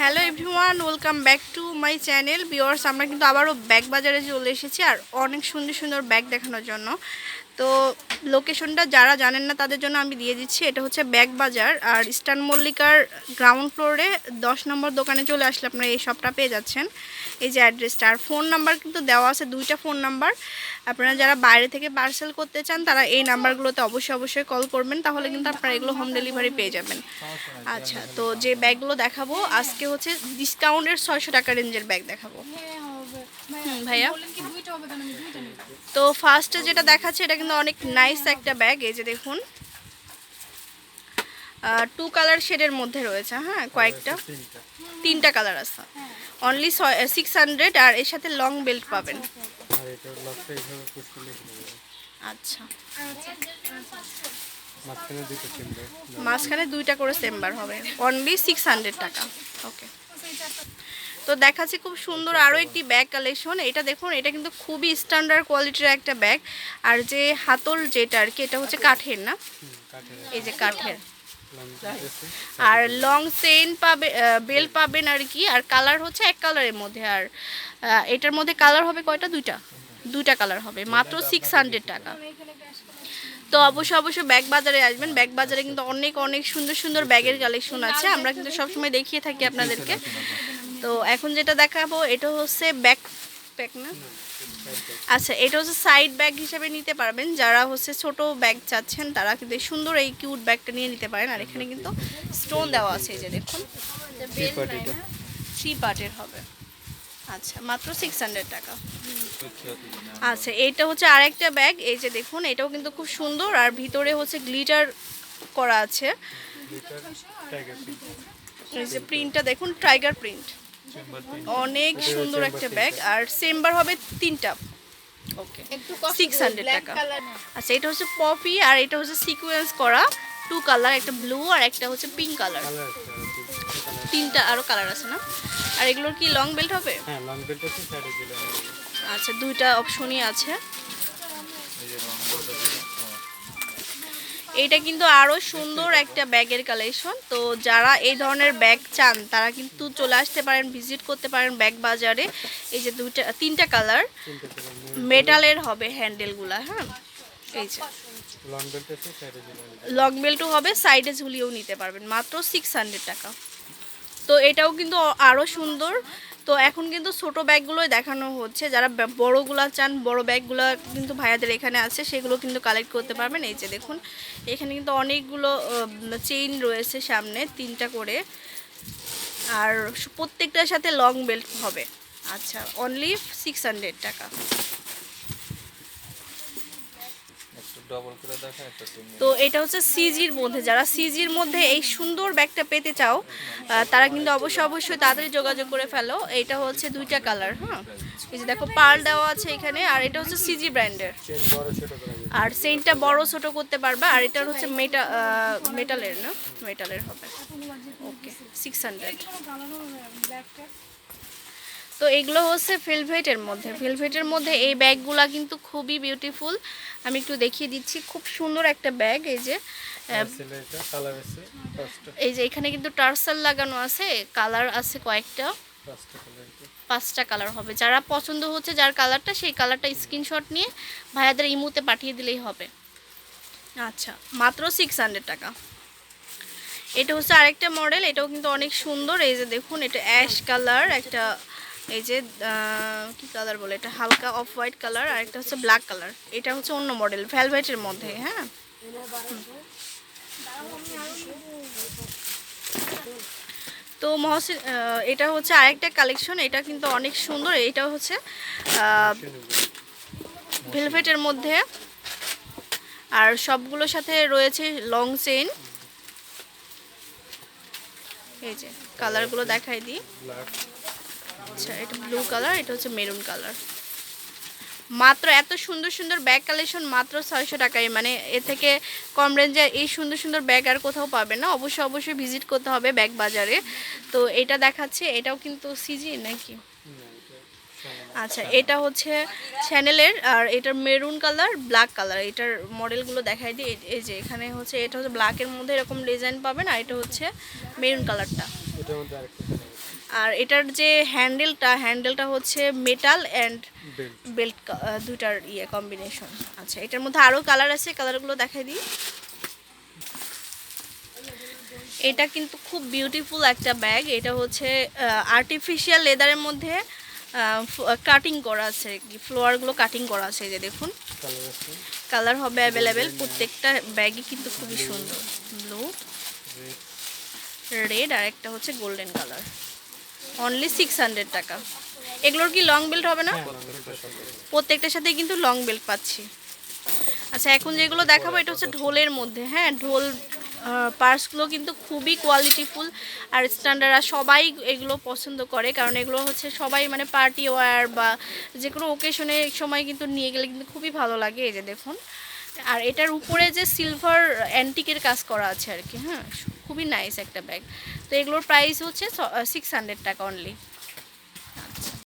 Hello everyone, welcome back to my channel. Viewers আমরা কিন্তু আবারও ব্যাগ বাজারে চলে এসেছি আর অনেক সুন্দর সুন্দর ব্যাগ দেখানোর জন্য। তো লোকেশনটা যারা জানেন না তাদের জন্য আমি দিয়ে দিচ্ছি। এটা হচ্ছে ব্যাগ বাজার আর ইস্টার্ন মল্লিকার গ্রাউন্ড ফ্লোরে দশ নম্বর দোকানে চলে আসলে আপনারা এই শপটা পেয়ে যাচ্ছেন। এই যে অ্যাড্রেসটা আর ফোন নাম্বার কিন্তু দেওয়া আছে দুইটা ফোন নাম্বার আপনারা যারা বাইরে থেকে পার্সেল করতে চান তারা এই নাম্বারগুলোতে অবশ্যই অবশ্যই কল করবেন তাহলে কিন্তু আপনারা এগুলো হোম ডেলিভারি পেয়ে যাবেন। আচ্ছা তো যে ব্যাগগুলো দেখাবো আজকে হচ্ছে ডিসকাউন্টের ছয়শো টাকা রেঞ্জের ব্যাগ দেখাবো। হুম, ভাইয়া? তো ফার্স্টে যেটা দেখাচ্ছে এটা কিন্তু অনেক নাইস একটা ব্যাগ এই যে দেখুন। টু কালার শেডের মধ্যে রয়েছে হ্যাঁ কয়েকটা। তিনটা কালার আছে। অনলি সিক্স হান্ড্রেড আর এর সাথে লং বেল্ট পাবেন। আচ্ছা। মাঝখানে মাঝখানে দুইটা করে চেম্বার হবে। অনলি সিক্স হান্ড্রেড টাকা। ওকে তো দেখাচ্ছি খুব সুন্দর আরও একটি ব্যাগ কালেকশন এটা দেখুন এটা কিন্তু খুবই স্ট্যান্ডার্ড কোয়ালিটির একটা ব্যাগ আর যে হাতল যেটা আর কি এটা হচ্ছে কাঠের না? এই যে কাঠের। আর লং চেইন পাবে বেল পাবেন আর কি। আর কালার হচ্ছে এক কালারের মধ্যে। আর এটার মধ্যে কালার হবে কয়টা? দুইটা। দুইটা কালার হবে। মাত্র সিক্স হান্ড্রেড টাকা। তো অবশ্যই অবশ্যই ব্যাগ বাজারে আসবেন। ব্যাগ বাজারে কিন্তু অনেক অনেক সুন্দর সুন্দর ব্যাগের কালেকশন আছে। আমরা কিন্তু সবসময় দেখিয়ে থাকি আপনাদেরকে। তো এখন যেটা দেখাবো এটা হচ্ছে ব্যাক প্যাক না? আচ্ছা এটা হচ্ছে সাইড ব্যাগ হিসেবে নিতে পারবেন। যারা হচ্ছে ছোট ব্যাগ চাচ্ছেন তারা কিন্তু সুন্দর এই কিউট ব্যাগটা নিয়ে নিতে পারেন। আর এখানে কিন্তু স্টোন দেওয়া আছে এই যে দেখুন। এটা? থ্রি পার্টের হবে। আচ্ছা মাত্র সিক্স হান্ড্রেড টাকা। আচ্ছা এইটা হচ্ছে আরেকটা ব্যাগ এই যে দেখুন এটাও কিন্তু খুব সুন্দর। আর ভিতরে হচ্ছে গ্লিটার করা আছে। এই যে প্রিন্টটা দেখুন টাইগার প্রিন্ট অনেক সুন্দর একটা ব্যাগ আর চেম্বার হবে তিনটা। ওকে। সিক্স হান্ড্রেড টাকা। আচ্ছা এটা হচ্ছে পপি আর এটা হচ্ছে সিকুয়েন্স করা। টু কালার একটা ব্লু আর একটা হচ্ছে পিঙ্ক কালার। তিনটা আরও কালার আছে না? আর এগুলোর কি লং বেল্ট হবে? হ্যাঁ লং বেল্ট আছে সাইডে দিলে আচ্ছা দুইটা অপশনই আছে। এটা কিন্তু আরও সুন্দর একটা ব্যাগের কালেকশন তো যারা এই ধরনের ব্যাগ চান তারা কিন্তু চলে আসতে পারেন ভিজিট করতে পারেন ব্যাগ বাজারে। এই যে দুইটা তিনটা কালার মেটালের হবে হ্যান্ডেলগুলা হ্যাঁ? এই যে। লং বেল্ট আছে সাইডে দিলে লং বেল্টও হবে সাইডে ঝুলিয়েও নিতে পারবেন। মাত্র সিক্স হান্ড্রেড টাকা। তো এটাও কিন্তু আরও সুন্দর। তো এখন কিন্তু ছোট ব্যাগগুলোই দেখানো হচ্ছে। যারা বড়োগুলো চান, বড় ব্যাগগুলো কিন্তু ভাইয়াদের এখানে আছে, সেগুলো কিন্তু কালেক্ট করতে পারবেন। এই যে দেখুন, এখানে কিন্তু অনেকগুলো চেইন রয়েছে সামনে, তিনটা করে। আর প্রত্যেকটার সাথে লং বেল্ট হবে। আচ্ছা অনলি সিক্স হান্ড্রেড টাকা একটু ডবল করে দেখা একটা তুমি তো এটা হচ্ছে সিজির মধ্যে যারা সিজির মধ্যে এই সুন্দর ব্যাগটা পেতে চাও তারা কিন্তু অবশ্যই অবশ্যই তাড়াতাড়ি যোগাযোগ করে ফেলো। এটা হচ্ছে দুইটা কালার হ্যাঁ? এই যে দেখো পার্ল দেওয়া আছে এখানে আর এটা হচ্ছে সিজি ব্র্যান্ডের। আর সেন্টটা বড় ছোট করতে পারবে আর এটা হচ্ছে মেটা মেটালের না? মেটালের হবে। ওকে সিক্স হান্ড্রেড তো এগুলো হচ্ছে ফিলভেটের মধ্যে। ফিলভেটের মধ্যে এই ব্যাগগুলা কিন্তু খুবই বিউটিফুল আমি একটু দেখিয়ে দিচ্ছি খুব সুন্দর একটা ব্যাগ এই যে পাঁচটা এই যে এখানে কিন্তু টার্সাল লাগানো আছে কালার আছে কয়েকটা। পাঁচটা কালার পাঁচটা কালার হবে। যারা পছন্দ হচ্ছে যার কালারটা সেই কালারটা স্ক্রিনশট নিয়ে ভাইয়াদের ইমুতে পাঠিয়ে দিলেই হবে। আচ্ছা মাত্র সিক্স হান্ড্রেড টাকা। এটা হচ্ছে আরেকটা মডেল এটাও কিন্তু অনেক সুন্দর। এই যে দেখুন এটা অ্যাশ কালার একটা এই যে কি কালার বলে এটা? হালকা অফ হোয়াইট কালার আর একটা হচ্ছে ব্ল্যাক কালার এটা হচ্ছে অন্য মডেল ভ্যালভেটের মধ্যে হ্যাঁ? তো মহসিন এটা হচ্ছে আরেকটা কালেকশন এটা কিন্তু অনেক সুন্দর। এটা হচ্ছে ভেলভেটের মধ্যে। আর সবগুলোর সাথে রয়েছে লং চেইন এই যে কালারগুলো দেখাই দিই। আচ্ছা এটা ব্লু কালার এটা হচ্ছে মেরুন কালার মাত্র এত সুন্দর সুন্দর ব্যাগ কালেকশন মাত্র ছয়শো টাকায় মানে এ থেকে কম রেঞ্জে এই সুন্দর সুন্দর ব্যাগ আর কোথাও পাবেন না। অবশ্যই অবশ্যই ভিজিট করতে হবে ব্যাগ বাজারে। তো এটা দেখাচ্ছে, এটাও কিন্তু সিজি নাকি? আচ্ছা এটা হচ্ছে চ্যানেলের আর এটার মেরুন কালার ব্ল্যাক কালার এটার মডেলগুলো দেখাই দিই এই যে এখানে হচ্ছে, এটা হচ্ছে ব্ল্যাকের মধ্যে এরকম ডিজাইন পাবেন, আর এটা হচ্ছে মেরুন কালারটা আর এটার যে হ্যান্ডেলটা হ্যান্ডেলটা হচ্ছে মেটাল অ্যান্ড বেল্ট দুইটার ইয়ে কম্বিনেশন আচ্ছা এটার মধ্যে আরও কালার আছে কালারগুলো দেখাই দিই। এটা কিন্তু খুব বিউটিফুল একটা ব্যাগ এটা হচ্ছে আর্টিফিশিয়াল লেদারের মধ্যে কাটিং করা আছে। ফ্লোয়ারগুলো কাটিং করা আছে যে দেখুন। কালার হবে অ্যাভেলেবেল প্রত্যেকটা ব্যাগই কিন্তু খুবই সুন্দর। ব্লু রেড আর একটা হচ্ছে golden colour only six hundred টাকা। এগুলোর কি লং বেল্ট হবে না? প্রত্যেকটার সাথে কিন্তু লং বেল্ট পাচ্ছি। আচ্ছা এখন যেগুলো দেখাবো এটা হচ্ছে ঢোলের মধ্যে। হ্যাঁ ঢোল পার্সগুলো কিন্তু খুবই কোয়ালিটিফুল আর স্ট্যান্ডার্ড আর সবাই এগুলো পছন্দ করে কারণ এগুলো হচ্ছে সবাই মানে পার্টি ওয়্যার বা যে কোনো ওকেশনে সময় কিন্তু নিয়ে গেলে কিন্তু খুবই ভালো লাগে। এই যে দেখুন আর এটার উপরে যে সিলভার অ্যান্টিকের কাজ করা আছে আর কি হ্যাঁ? খুবই নাইস একটা ব্যাগ তো এগুলোর প্রাইস হচ্ছে সিক্স হান্ড্রেড টাকা অনলি